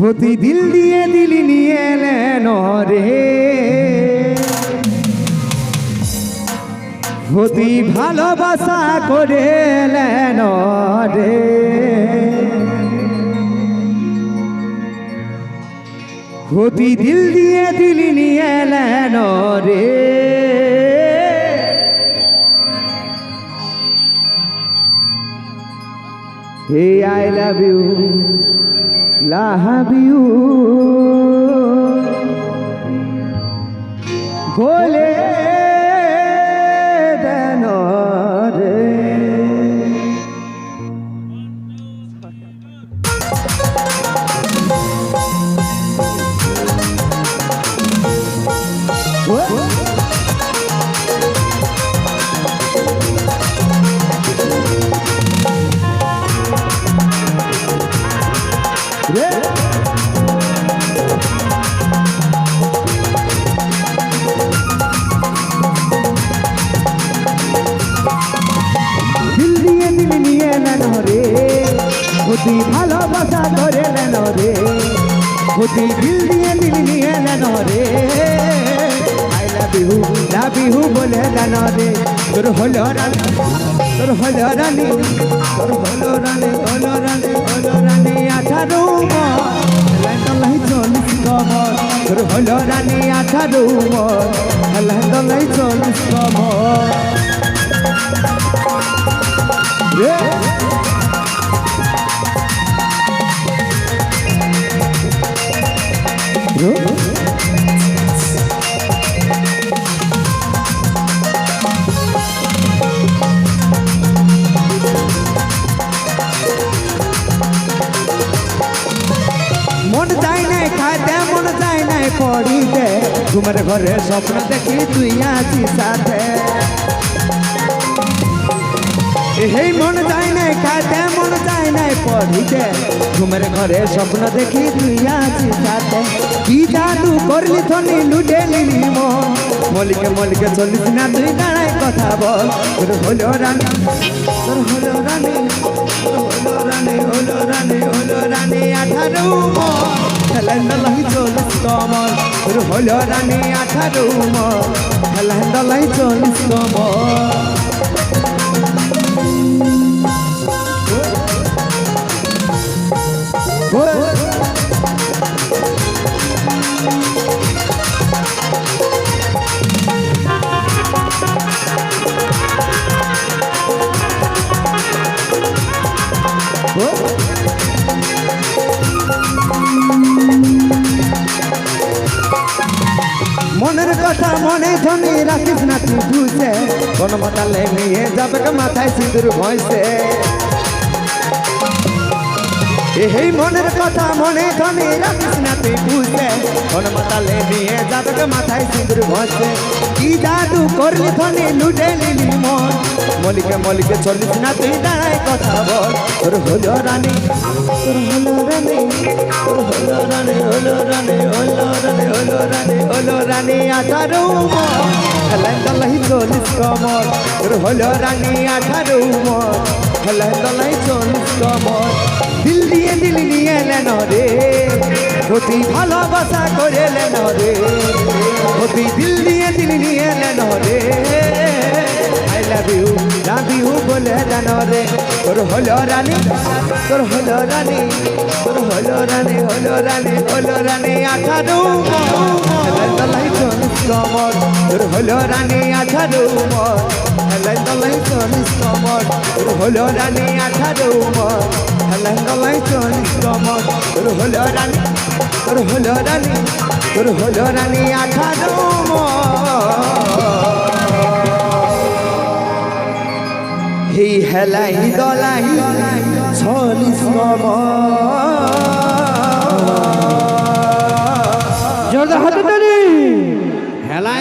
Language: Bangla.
হতি দিল দিয়ে দিলি নিয়ে এলেন রে। হতি ভালোবাসা করে এলেন রে। হতি দিল দিয়ে দিলি নিয়ে এলেন রে। হে I love you. Love you বলে দেন অতি ভালোবাসা করে নেন রে। অতি দিল দিয়ে দিল নিয়ে নেন রে। আই লাভ ইউ বলে নেন রে। তোর হলো রানী, তোর হলো রানী, তোর হলো রানী হলো রানী হলো রানী আঠারো লাই চল্লিশ কমর তোর রানী কমর Yeah. মন যায় নাই খাইতে, মন যায় নাই পড়িতে। তোমার ঘরে স্বপ্ন দেখি তুই আছি সাথে। এই মন যায় নাই খাইতে, মন নাই পড়িতে। তোমার ঘরে স্বপ্ন দেখি তুই আছি সাথে কি জাদু করলি থনি লুটে নিলি মলিকে মলিকে চলিস না তুই দাঁড়ায় কথা বল। তোর হলো রানী, তোর হলো রানী হলো রানী হলো রানী হলো রানী আঠারো খেলেন্দালাই চলিস কমল, তোর হলো রানী আঠারো খেলেন্দালাই চলিস কমল। মনের কথা মনে ধনী রাখিস না তুই বুঝে। কোন মাতালে নিয়ে যাবে মাথায় সিঁদুর ভয়সে এই মনের কথা মনে ধনী রাখিস না তুই বুঝে কোন মাতালে নিয়ে গে মাথায় সিঁদুর ভয়সে কি জাদু করলি ধনী লুটে নিলি মন মলিকে মলিকে চলিস না তুই দাঁড়ায় কথা বল। তোর হলো রানী, তোর হলো রানী, তোর হলো রানী হলো রানী হলো রানী হলো রানী হলো রানী আঠারো মন। খেলায় দলাই চল্লিশ কমর তোর হলো রানী আঠারো মন। খেলায় দলাই চল্লিশ কমর দিল দিয়ে দিল নিয়ে নেন রে। অতি ভালোবাসা করে নেন রে। অতি দিল দিয়ে দিল নিয়ে নেন রে। I love you love you বলে জানো রে। তোর হলো রানী, তোর হলো রানী, তোর হলো রানী হলো রানী হলো রানী, আঠারো তলাই কমর তোর হলো রানী, আঠারো হেলাই তলাই কমর তোর হলো রানী, আঠারো হেলাই তলাই চল্লিশ কমর তোর হলো রানী তোর হলো রানী তোর হলো রানী আঠারো এই হেলাই দলাই চল্লিশ কমর